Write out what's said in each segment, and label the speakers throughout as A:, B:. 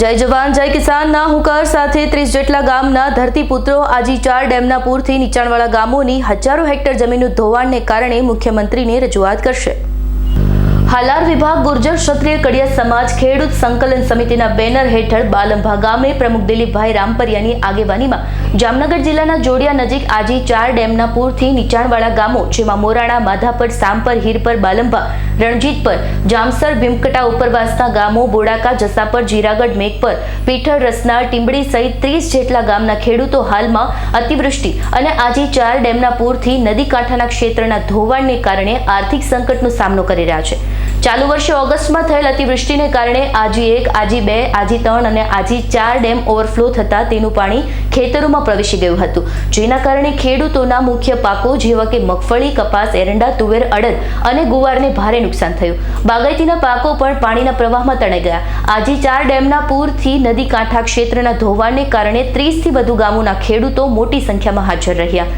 A: જય જવાન, જય કિસાનના હુંકાર સાથે ત્રીસ જેટલા ગામના ધરતીપુત્રો આજી ચાર ડેમના પૂરથી નીચાણવાળા ગામોની હજારો હેક્ટર જમીનનું ધોવાણને કારણે મુખ્યમંત્રીને રજૂઆત કરશે. હાલાર વિભાગ ગુર્જર ક્ષત્રિય કડિયા સમાજ ખેડૂત સંકલન સમિતિના બેનર હેઠળ બાલંભા ગામે પ્રમુખ દિલીપભાઈ રામપરિયાની આગેવાનીમાં જામનગર જિલ્લાના જોડિયા નજીક આજે ચાર ડેમના પૂરથી નીચાણવાળા ગામો, જેમાં મોરાણા માધાપર, સામપર, હીરપર, બાલંબા રણજીતપર જામસર, ભીમકટા ઉપરવાસના ગામો, બોડાકા, જસાપર, જીરાગઢ, મેઘપર, પીઠળ, રસનાળ, ટીંબડી સહિત ત્રીસ જેટલા ગામના ખેડૂતો હાલમાં અતિવૃષ્ટિ અને આજે ચાર ડેમના પૂરથી નદી કાંઠાના ક્ષેત્રના ધોવાણને કારણે આર્થિક સંકટનો સામનો કરી રહ્યા છે. ચાલુ વર્ષે ઓગસ્ટમાં થયેલ અતિવૃષ્ટિને કારણે આજી એક, આજી બે, આજી ત્રણ અને આજી ચાર ડેમ ઓવરફ્લો થતા તેનું પાણી ખેતરોમાં પ્રવેશી ગયું હતું. જેના કારણે ખેડૂતોના મુખ્ય પાકો જેવા કે મગફળી, કપાસ, એરંડા, તુવેર, અડદ અને ગુવારને ભારે નુકસાન થયું. બાગાયતીના પાકો પણ પાણીના પ્રવાહમાં તણાઈ ગયા. આજી ચાર ડેમના પૂરથી નદી કાંઠા ક્ષેત્રના ધોવાણને કારણે ત્રીસથી વધુ ગામોના ખેડૂતો મોટી સંખ્યામાં હાજર રહ્યા.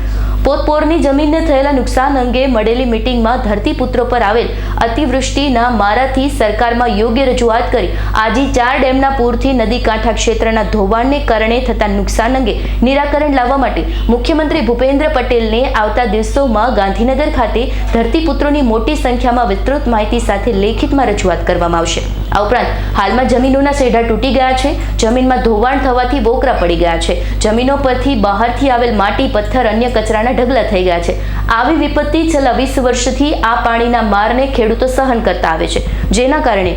A: પોતપોરની જમીનને થયેલા નુકસાન અંગે મળેલી મિટિંગમાં ધરતીપુત્રો પર આવેલ અતિવૃષ્ટિના મારાથી સરકારમાં યોગ્ય રજૂઆત કરી. આજી ચાર ડેમના પૂરથી નદી કાંઠા ક્ષેત્રના ધોવાણને કારણે થતા નુકસાન અંગે નિરાકરણ લાવવા માટે મુખ્યમંત્રી ભૂપેન્દ્ર પટેલને આવતા દિવસોમાં ગાંધીનગર ખાતે ધરતીપુત્રોની મોટી સંખ્યામાં વિસ્તૃત માહિતી સાથે લેખિતમાં રજૂઆત કરવામાં આવશે. આ ઉપરાંત હાલમાં જમીનોના સેઢા તૂટી ગયા છે. જમીનમાં ધોવાણ થવાથી બોકરા પડી ગયા છે. જમીનો પરથી બહારથી આવેલ માટી, પથ્થર, અન્ય કચરાના ઢગલા થઈ ગયા છે. આવી વિપત્તિ છેલ્લા વીસ વર્ષથી આ પાણીના મારને ખેડૂતો સહન કરતા આવે છે. જેના કારણે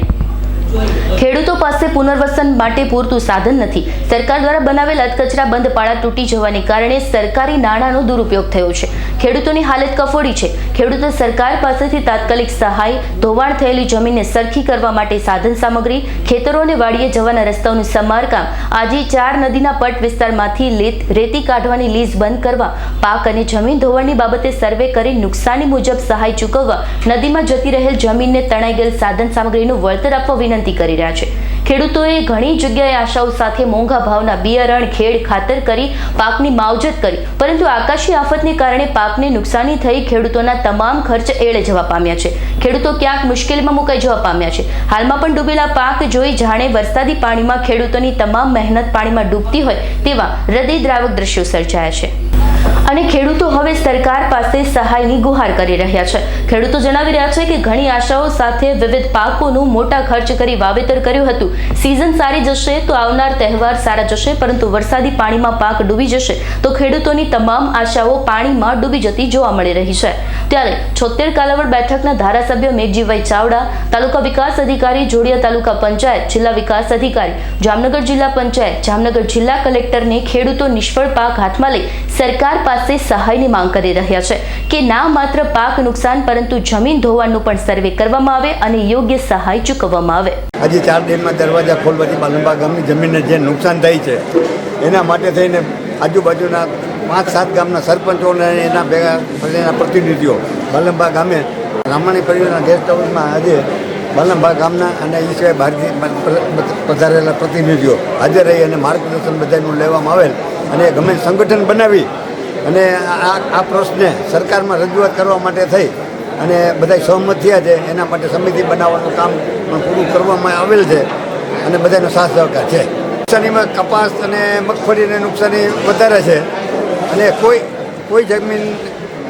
A: પાસે પુનર્વસન માટે પૂરતું સાધન નથી. સરકાર દ્વારા બનાવેલ અધકચરા બંધ પાળા તૂટી જવાને કારણે સરકારી નાણાંનો દુરુપયોગ થયો છે. ખેડૂતોની હાલત કફોડી છે. ખેડૂતો સરકાર પાસેથી તાત્કાલિક સહાય, ધોવાણ થયેલી જમીનને સરખી કરવા માટે સાધન સામગ્રી, ખેતરો અને વાડીએ જવાના રસ્તાઓનું સમારકામ, આજે ચાર નદીના પટ વિસ્તારમાંથી રેતી કાઢવાની લીઝ બંધ કરવા, પાક અને જમીન ધોવાણની બાબતે સર્વે કરી નુકસાની મુજબ સહાય ચૂકવવા, નદીમાં જતી રહેલ જમીનને તણાઈ ગયેલ સાધન સામગ્રીનું વળતર આપવા વિનંતી કરી રહ્યા છે. ખેડૂતોએ ઘણી જગ્યાએ આશાઓ સાથે મોંઘા ભાવના બિયારણ, ખેડ ખાતર કરી પાકની માવજત કરી. પરંતુ આકાશી આફતને કારણે પાકને નુકસાની થઈ ખેડૂતોના તમામ ખર્ચ એળે જવા પામ્યા છે. ખેડૂતો ક્યાંક મુશ્કેલીમાં મુકાઈ જવા પામ્યા છે. હાલમાં પણ ડૂબેલા પાક જોઈ જાણે વરસાદી પાણીમાં ખેડૂતોની તમામ મહેનત પાણીમાં ડૂબતી હોય તેવા હૃદયદ્રાવક દ્રશ્યો સર્જાયા છે. અને ખેડૂતો હવે સરકાર પાસે સહાયની ગુહાર કરી રહ્યા છે. ખેડૂતો જણાવી રહ્યા છે કે ઘણી આશાઓ સાથે વિવિધ પાકોનું મોટા ખર્ચ કરી વાવેતર કર્યું હતું. સિઝન સારી જશે તો આવનાર તહેવાર સારા જશે, પરંતુ વરસાદી પાણીમાં પાક ડૂબી જશે તો ખેડૂતોની તમામ આશાઓ પાણીમાં ડૂબી જતી જોવા મળી રહી છે. ત્યારે છોતેર કાલાવડ બેઠકના ધારાસભ્ય મેઘજીભાઈ ચાવડા, તાલુકા વિકાસ અધિકારી જોડિયા તાલુકા પંચાયત, જિલ્લા વિકાસ અધિકારી, જામનગર જિલ્લા પંચાયત, જામનગર જિલ્લા કલેક્ટરને ખેડૂતો નિષ્ફળ પાક હાથમાં લઈ સરકાર પાસે સહાયની માંગ કરી રહ્યા છે કે ના માત્ર પાક નુકસાન પરંતુ જમીન ધોવાણનું પણ સર્વે કરવામાં આવે અને યોગ્ય સહાય ચૂકવવામાં આવે.
B: આજે ચાર ડેમના દરવાજા ખોલવાથી બાલંબા ગામની જમીનને જે નુકસાન થઈ છે, એના માટે થઈને આજુબાજુના પાંચ સાત ગામના સરપંચો અને એના ભેગા પ્રતિનિધિઓ બાલંબા ગામે રામાણી પરિવારના ગેસ્ટ હાઉસમાં આજે બાલંબા ગામના અને એ સિવાય બહારથી પધારેલા પ્રતિનિધિઓ. હાજર રહી અને માર્ગદર્શન બધાનું લેવામાં આવેલ અને ગમે સંગઠન બનાવી અને આ આ પ્રશ્ને સરકારમાં રજૂઆત કરવા માટે થઈ અને બધા સહમત થયા છે. એના માટે સમિતિ બનાવવાનું કામ પણ પૂરું કરવામાં આવેલ છે અને બધાનો સાથ સહકાર છે. નુકસાનીમાં કપાસ અને મગફળીને નુકસાની વધારે છે અને કોઈ કોઈ જમીન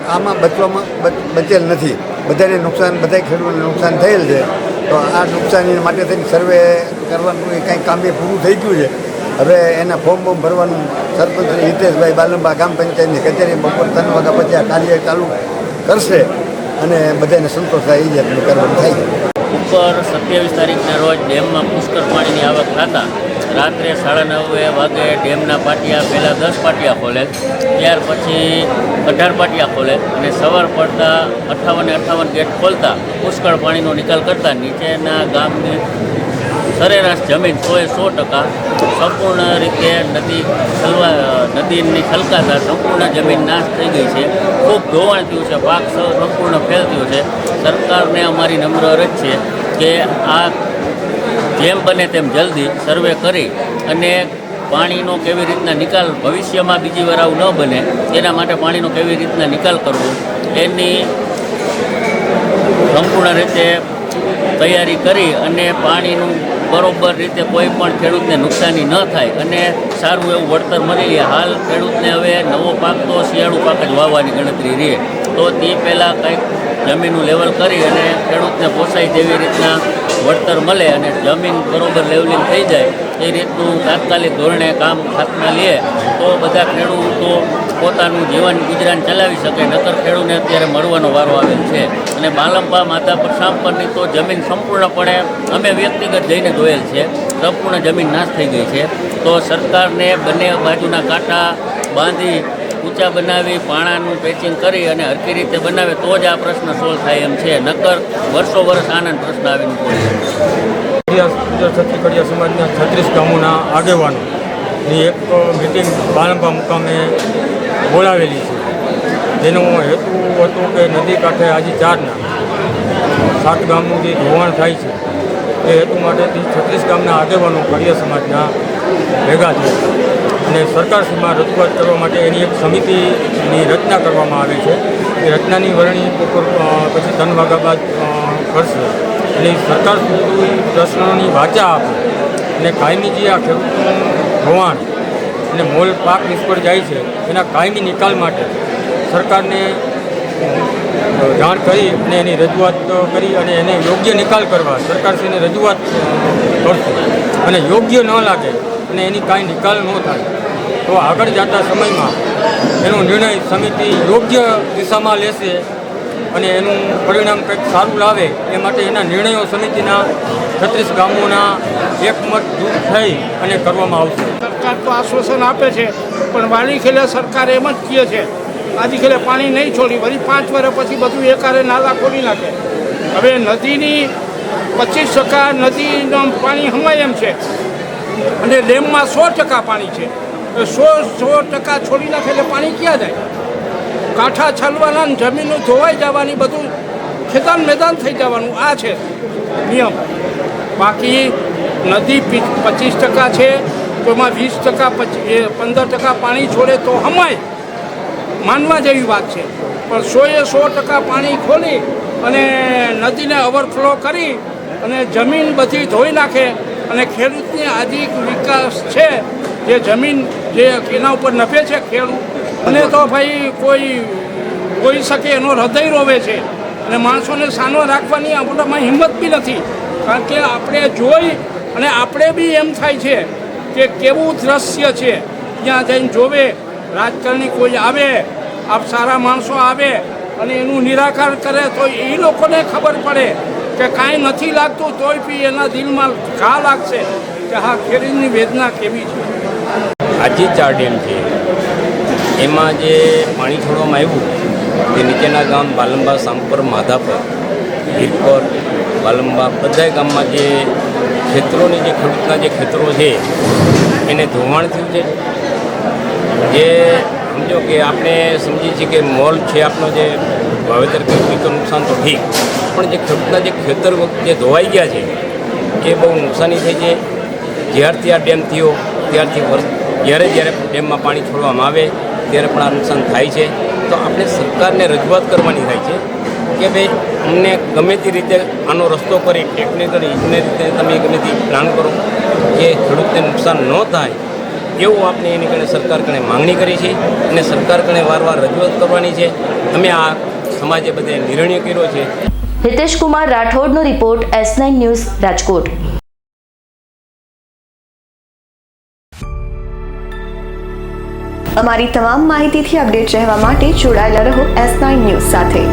B: આમાં બચવામાં બચ- બચેલ નથી. બધાને નુકસાન બધા ખેડૂતોને નુકસાન થયેલ છે. તો આ નુકસાની માટે થઈને સર્વે કરવાનું એ કાંઈ કામ એ પૂરું થઈ ગયું છે. હવે એના ફોર્મ બોર્મ ભરવાનું સરપંચ હિતેશભાઈ બાલંબા ગ્રામ પંચાયતની કચેરી બપોર ત્રણ વાગ્યા પછી આ કાર્ય ચાલુ કરશે અને બધાને સંતોષ થાય એ જાતનું કરવાનું થાય.
C: ઉપર સત્યાવીસ તારીખના રોજ ડેમમાં પુષ્કળ પાણીની આવક થતાં રાત્રે સાડા નવે વાગે ડેમના પાટિયા, પહેલાં દસ પાટિયા ખોલે, ત્યાર પછી અઢાર પાટિયા ખોલે અને સવાર પડતા અઠ્ઠાવન અઠ્ઠાવન ગેટ ખોલતા પુષ્કળ પાણીનો નિકાલ કરતા નીચેના ગામની સરેરાશ જમીન સોએ સો ટકા સંપૂર્ણ રીતે નદી છલવા, નદીની છલકાતા સંપૂર્ણ જમીન નાશ થઈ ગઈ છે. ખૂબ ધોવાણ થયું છે, પાક સંપૂર્ણ ફેલ થયો છે. સરકારને અમારી નમ્ર અરજ છે કે આ જેમ બને તેમ જલ્દી સર્વે કરી અને પાણીનો કેવી રીતના નિકાલ ભવિષ્યમાં બીજી વાર આવું ન બને તેના માટે પાણીનો કેવી રીતના નિકાલ કરવો, એની સંપૂર્ણ રીતે તૈયારી કરી અને પાણીનું બરોબર રીતે કોઈ પણ ખેડૂતને નુકસાની ન થાય અને સારું એવું વળતર મળી હાલ ખેડૂતને હવે નવો પાક તો શિયાળુ પાક જ વાવવાની ગણતરી રહે. તો તે પહેલાં કંઈક જમીનનું લેવલ કરી અને ખેડૂતને પોસાય તેવી રીતના વળતર મળે અને જમીન બરોબર લેવલિંગ થઈ જાય એ રીતનું તાત્કાલિક ધોરણે કામ હાથમાં લે, તો બધા ખેડૂતો પોતાનું જીવન ગુજરાન ચલાવી શકે નતર ખેડૂતને અત્યારે મળવાનો વારો આવેલ છે. અને બાલંબા માધાપર સાંપરની તો જમીન સંપૂર્ણપણે અમે વ્યક્તિગત જઈને જોયેલ છે, સંપૂર્ણ જમીન નાશ થઈ ગઈ છે. તો સરકારને બંને બાજુના કાંટા બાંધી ઊંચા બનાવી, પાણાનું પેચિંગ કરી અને હરકી રીતે બનાવે, તો જ આ પ્રશ્ન સોલ્વ થાય એમ છે. નકર વર્ષો વર્ષ આનંદ પ્રશ્ન આવીને પડે
D: કડિયા છત્રી કડિયા સમાજના છત્રીસ ગામોના આગેવાનોની એક મિટિંગ બાલંબા મુકામે બોલાવેલી છે. જેનો હેતુ હતો કે નદી કાંઠે આજે ચારના સાત ગામનું જે ધોવાણ થાય છે. એ હેતુ માટેથી છત્રીસ ગામના આગેવાનો કડિયા સમાજના ભેગા થયા. અને સરકારશ્રીમાં રજૂઆત કરવા માટે એની એક સમિતિની રચના કરવામાં આવે છે. એ રચનાની વરણી પછી વાગ્યા બાદ કરશે અને સરકાર પ્રશ્નોની વાચા આપે. અને કાયમી જે આ ખેડૂતોનું ધોવાણ અને મોલ પાક નિષ્ફળ જાય છે, એના કાયમી નિકાલ માટે સરકારને જાણ કરી અને એની રજૂઆત કરી અને એને યોગ્ય નિકાલ કરવા સરકારશ્રીને રજૂઆત કરશે. અને યોગ્ય ન લાગે અને એની કાંઈ નિકાલ ન થાય. તો આગળ જતા સમયમાં એનો નિર્ણય સમિતિ યોગ્ય દિશામાં લેશે અને એનું પરિણામ કંઈક સારું લાવે એ માટે એના નિર્ણયો સમિતિના છત્રીસ ગામોના એકમત દૂર થઈ અને કરવામાં આવશે.
E: સરકાર તો આશ્વાસન આપે છે, પણ વાલી ખેલે સરકાર એમ જ કહે છે, આજી ખેલે પાણી નહીં છોડી, વળી પાંચ વર્ષ પછી બધું એકારે નાલા ખોલી નાખે. હવે નદીની પચીસ ટકા નદીનું પાણી હમાય એમ છે. અને ડેમમાં સો ટકા પાણી છે. સો સો ટકા છોડી નાખે એટલે પાણી ક્યાં જાય? કાંઠા છાલવાના જમીનો ધોવાઈ જવાની બધું ખેતાન મેદાન થઈ જવાનું. આ છે નિયમ. બાકી નદી પચીસ ટકા છે. તો એમાં વીસ ટકા પચીસ પંદર ટકા પાણી છોડે તો હમાય. માનવા જેવી વાત છે. પણ સોએ સો ટકા પાણી ખોલી અને નદીને ઓવરફ્લો કરી અને જમીન બધી ધોઈ નાખે. અને ખેડૂતની આજીક વિકાસ છે, જે જમીન, જે એના ઉપર નફે છે ખેડૂત. અને તો ભાઈ કોઈ કોઈ શકે એનો હૃદય રોવે છે. અને માણસોને સાનો રાખવાની આપણામાં હિંમત બી નથી. કારણ કે આપણે જોઈ અને આપણે બી એમ થાય છે કે કેવું દ્રશ્ય છે. ત્યાં જઈને જોવે, રાજકારણી કોઈ આવે, આપ સારા માણસો આવે અને એનું નિરાકરણ કરે તો એ લોકોને ખબર પડે. કે કાંઈ નથી લાગતું, તોય બી એના દિલમાં ઘા લાગશે કે હા, ખેડૂતની વેદના કેવી છે?
F: આજે ચાર ડેમ છે. એમાં જે પાણી છોડવામાં આવ્યું, તે નીચેના ગામ બાલંબા સાંપર માધાપર વીરપર બાલંબા બધા ગામમાં જે ખેતરોની જે ખેડૂતના જે ખેતરો છે, એને ધોવાણ થયું છે. જે સમજો કે આપણે સમજીએ છીએ કે મોલ છે, આપણો જે વાવેતર કર્યું તો નુકસાન તો ઠીક. પણ જે ખેડૂતના જે ખેતર જે ધોવાઈ ગયા છે એ બહુ નુકસાની થઈ છે, જ્યારથી આ ડેમ થયો, ત્યારથી વર્ષ જ્યારે જ્યારે ડેમમાં પાણી છોડવામાં આવે, ત્યારે પણ આ નુકસાન થાય છે. તો આપણે સરકારને રજૂઆત કરવાની થાય છે કે ભાઈ અમને ગમે તે રીતે આનો રસ્તો કરી, ટેકનિકલ ઇજનેર રીતે તમે ગમે તે પ્લાન કરો, કે ખેડૂતને નુકસાન ન થાય, એવું આપણે એની કણે સરકાર કણે માગણી કરી છે અને સરકાર કણે વારવાર રજૂઆત કરવાની છે. અમે આ સમાજે બધે નિર્ણય કર્યો છે.
A: Hitesh Kumar રાઠોડનો report S nine news Rajkot.
G: અમારી તમામ માહિતીથી અપડેટ રહેવા માટે જોડાયેલા રહો એસ નાઇન ન્યૂઝ સાથે.